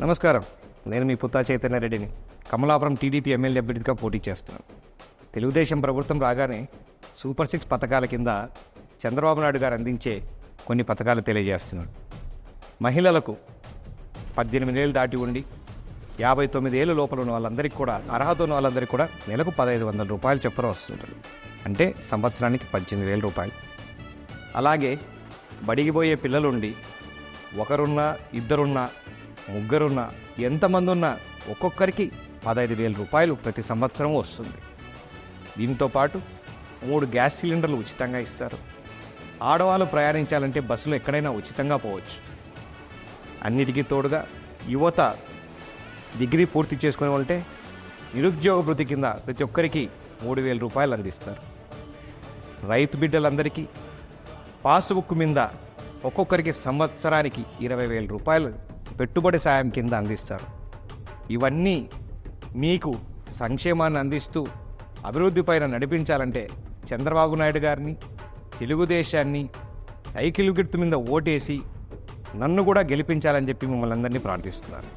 నమస్కారం. నేను మీ పుత్తా చైతన్య రెడ్డిని. కమలాపురం టీడీపీ ఎమ్మెల్యే అభ్యర్థిగా పోటీ చేస్తున్నాను. తెలుగుదేశం ప్రభుత్వం రాగానే సూపర్ సిక్స్ పథకాల కింద చంద్రబాబు నాయుడు గారు అందించే కొన్ని పథకాలు తెలియజేస్తున్నాడు. మహిళలకు పద్దెనిమిది ఏళ్ళు దాటి ఉండి యాభై తొమ్మిది ఏళ్ళ లోపల ఉన్న వాళ్ళందరికీ కూడా అర్హత ఉన్న వాళ్ళందరికీ కూడా నెలకు పదహైదు వందల రూపాయలు చొప్పున వస్తుంటుంది. అంటే సంవత్సరానికి పద్దెనిమిది వేల రూపాయలు. అలాగే బడిగిపోయే పిల్లలుండి ఒకరున్నా ఇద్దరున్నా ముగ్గురున్నా ఎంతమంది ఉన్నా ఒక్కొక్కరికి పదహైదు వేల రూపాయలు ప్రతి సంవత్సరం వస్తుంది. దీంతో పాటు మూడు గ్యాస్ సిలిండర్లు ఉచితంగా ఇస్తారు. ఆడవాళ్ళు ప్రయాణించాలంటే బస్సులు ఎక్కడైనా ఉచితంగా పోవచ్చు. అన్నిటికీ తోడుగా యువత డిగ్రీ పూర్తి చేసుకుని ఉంటే నిరుద్యోగ వృత్తి కింద ప్రతి ఒక్కరికి మూడు వేల రూపాయలు అందిస్తారు. రైతు బిడ్డలందరికీ పాస్బుక్ మీద ఒక్కొక్కరికి సంవత్సరానికి ఇరవై వేల రూపాయలు పెట్టుబడి సాయం కింద అందిస్తారు. ఇవన్నీ మీకు సంక్షేమాన్ని అందిస్తూ అభివృద్ధి పైన నడిపించాలంటే చంద్రబాబు నాయుడు గారిని తెలుగుదేశాన్ని సైకిల్ గుర్తు మీద ఓటేసి నన్ను కూడా గెలిపించాలని చెప్పి మిమ్మల్ని అందరినీ ప్రార్థిస్తున్నాను.